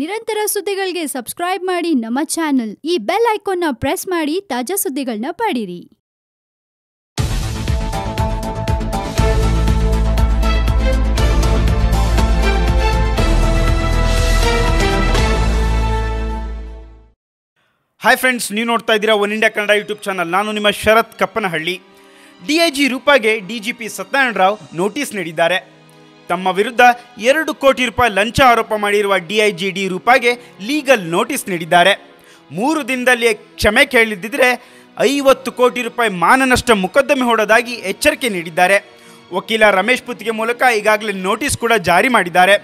ನಿರಂತರ ಸುದ್ದಿಗಳಿಗೆ ಸಬ್ಸ್ಕ್ರೈಬ್ ಮಾಡಿ ನಮ್ಮ ಚಾನೆಲ್. ಈ ಬೆಲ್ ಐಕಾನ್ನ ಪ್ರೆಸ್ ಮಾಡಿ ತಾಜಾ ಸುದ್ದಿಗಳನ್ನ ಪಡೀರಿ. ಹಾಯ್ ಫ್ರೆಂಡ್ಸ್ ನೀವು ನೋಡ್ತಾ ಇದ್ದೀರಾ One India Kannada YouTube channel. ನಾನು ನಿಮ್ಮ Sharath Kappanahalli. D I G ರೂಪಾಗೆ D G P Satyanarayana Rao notice ನೀಡಿದ್ದಾರೆ. ತಮ್ಮ ವಿರುದ್ಧ ಎರಡು ಕೋಟಿ ರೂಪಾಯಿ ಲಂಚ ಆರೋಪ ಮಾಡಿರುವ ಡಿಐಜಿ ಡಿ ರೂಪಾಗೆ ಲೀಗಲ್ ನೋಟಿಸ್ ನೀಡಿದ್ದಾರೆ. ಮೂರು ದಿನದಲ್ಲಿ ಕ್ಷಮೆ ಕೇಳಿದ್ದಿದ್ರೆ ಐವತ್ತು ಕೋಟಿ ರೂಪಾಯಿ ಮಾನನಷ್ಟ ಮೊಕದ್ದಮೆ ಹೊಡೋದಾಗಿ ಎಚ್ಚರಿಕೆ ನೀಡಿದ್ದಾರೆ. ವಕೀಲ ರಮೇಶ್ ಪುತ್ತಿಗೆ ಮೂಲಕ ಈಗಾಗಲೇ ನೋಟಿಸ್ ಕೂಡ ಜಾರಿ ಮಾಡಿದ್ದಾರೆ.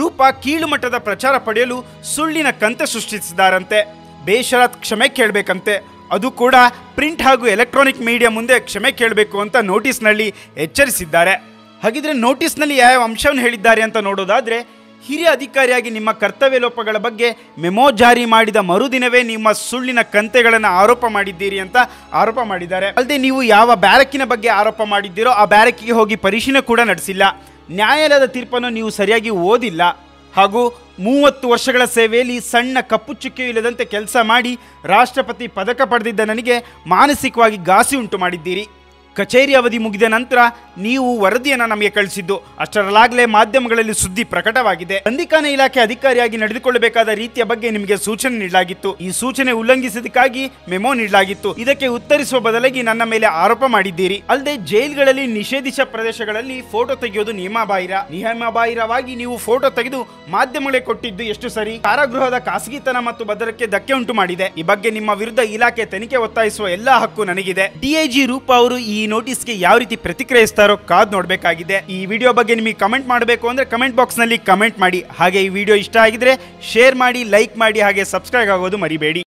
ರೂಪ ಕೀಳುಮಟ್ಟದ ಪ್ರಚಾರ ಪಡೆಯಲು ಸುಳ್ಳಿನ ಕಂತೆ ಸೃಷ್ಟಿಸಿದಾರಂತೆ ಬೇಷರತ್ ಕ್ಷಮೆ ಕೇಳಬೇಕಂತೆ. ಅದು ಕೂಡ ಪ್ರಿಂಟ್ ಹಾಗೂ ಎಲೆಕ್ಟ್ರಾನಿಕ್ ಮೀಡಿಯಾ ಮುಂದೆ ಕ್ಷಮೆ ಕೇಳಬೇಕು ಅಂತ ನೋಟಿಸ್ನಲ್ಲಿ ಎಚ್ಚರಿಸಿದ್ದಾರೆ. ಹಾಗಿದ್ರೆ ನೋಟಿಸ್ನಲ್ಲಿ ಯಾವ ಅಂಶವನ್ನು ಹೇಳಿದ್ದಾರೆ ಅಂತ ನೋಡೋದಾದ್ರೆ, ಹಿರಿಯ ಅಧಿಕಾರಿಯಾಗಿ ನಿಮ್ಮ ಕರ್ತವ್ಯ ಲೋಪಗಳ ಬಗ್ಗೆ ಮೆಮೊ ಜಾರಿ ಮಾಡಿದ ಮರುದಿನವೇ ನಿಮ್ಮ ಸುಳ್ಳಿನ ಕಂತೆಗಳನ್ನು ಆರೋಪ ಮಾಡಿದ್ದೀರಿ ಅಂತ ಆರೋಪ ಮಾಡಿದ್ದಾರೆ. ಅಲ್ಲದೆ ನೀವು ಯಾವ ಬ್ಯಾರಕ್ಕಿನ ಬಗ್ಗೆ ಆರೋಪ ಮಾಡಿದ್ದೀರೋ ಆ ಬ್ಯಾರಕ್ಕಿಗೆ ಹೋಗಿ ಪರಿಶೀಲನೆ ಕೂಡ ನಡೆಸಿಲ್ಲ. ನ್ಯಾಯಾಲಯದ ತೀರ್ಪನ್ನು ನೀವು ಸರಿಯಾಗಿ ಓದಿಲ್ಲ. ಹಾಗೂ ಮೂವತ್ತು ವರ್ಷಗಳ ಸೇವೆಯಲ್ಲಿ ಸಣ್ಣ ಕಪ್ಪು ಚುಕ್ಕೆಯೂ ಇಲ್ಲದಂತೆ ಕೆಲಸ ಮಾಡಿ ರಾಷ್ಟ್ರಪತಿ ಪದಕ ಪಡೆದಿದ್ದ ನನಗೆ ಮಾನಸಿಕವಾಗಿ ಘಾಸಿ ಉಂಟು ಮಾಡಿದ್ದೀರಿ. ಕಚೇರಿ ಅವಧಿ ಮುಗಿದ ನಂತರ ನೀವು ವರದಿಯನ್ನು ನಮಗೆ ಕಳಿಸಿದ್ದು ಅಷ್ಟರಲ್ಲಾಗಲೇ ಮಾಧ್ಯಮಗಳಲ್ಲಿ ಸುದ್ದಿ ಪ್ರಕಟವಾಗಿದೆ. ಬಂದಿಖಾನ ಇಲಾಖೆ ಅಧಿಕಾರಿಯಾಗಿ ನಡೆದುಕೊಳ್ಳಬೇಕಾದ ರೀತಿಯ ಬಗ್ಗೆ ನಿಮಗೆ ಸೂಚನೆ ನೀಡಲಾಗಿತ್ತು. ಈ ಸೂಚನೆ ಉಲ್ಲಂಘಿಸಿದಕ್ಕಾಗಿ ಮೆಮೊ ನೀಡಲಾಗಿತ್ತು. ಇದಕ್ಕೆ ಉತ್ತರಿಸುವ ಬದಲಾಗಿ ನನ್ನ ಮೇಲೆ ಆರೋಪ ಮಾಡಿದ್ದೀರಿ. ಅಲ್ಲದೆ ಜೈಲ್ಗಳಲ್ಲಿ ನಿಷೇಧಿತ ಪ್ರದೇಶಗಳಲ್ಲಿ ಫೋಟೋ ತೆಗೆಯೋದು ನಿಯಮಬಾಹಿರ. ನಿಯಮಬಾಹಿರವಾಗಿ ನೀವು ಫೋಟೋ ತೆಗೆದು ಮಾಧ್ಯಮಗಳಿಗೆ ಕೊಟ್ಟಿದ್ದು ಎಷ್ಟು ಸರಿ? ಕಾರಾಗೃಹದ ಖಾಸಗಿತನ ಮತ್ತು ಭದ್ರಕ್ಕೆ ಧಕ್ಕೆ ಉಂಟು ಮಾಡಿದೆ. ಈ ಬಗ್ಗೆ ನಿಮ್ಮ ವಿರುದ್ಧ ಇಲಾಖೆ ತನಿಖೆ ಒತ್ತಾಯಿಸುವ ಎಲ್ಲಾ ಹಕ್ಕು ನನಗಿದೆ. ಡಿಐಜಿ ರೂಪ ಅವರು ಈ ನೋಟಿಸ್ಗೆ ಯಾವ ರೀತಿ ಪ್ರತಿಕ್ರಿಯಿಸ್ತಾರೋ ಕಾದ್ ನೋಡಬೇಕಾಗಿದೆ. ಈ ವಿಡಿಯೋ ಬಗ್ಗೆ ನಿಮಗೆ ಕಮೆಂಟ್ ಮಾಡಬೇಕು ಅಂದ್ರೆ ಕಮೆಂಟ್ ಬಾಕ್ಸ್ನಲ್ಲಿ ಕಮೆಂಟ್ ಮಾಡಿ. ಹಾಗೆ ಈ ವಿಡಿಯೋ ಇಷ್ಟ ಆಗಿದ್ರೆ ಶೇರ್ ಮಾಡಿ ಲೈಕ್ ಮಾಡಿ, ಹಾಗೆ ಸಬ್ಸ್ಕ್ರೈಬ್ ಆಗೋದು ಮರಿಬೇಡಿ.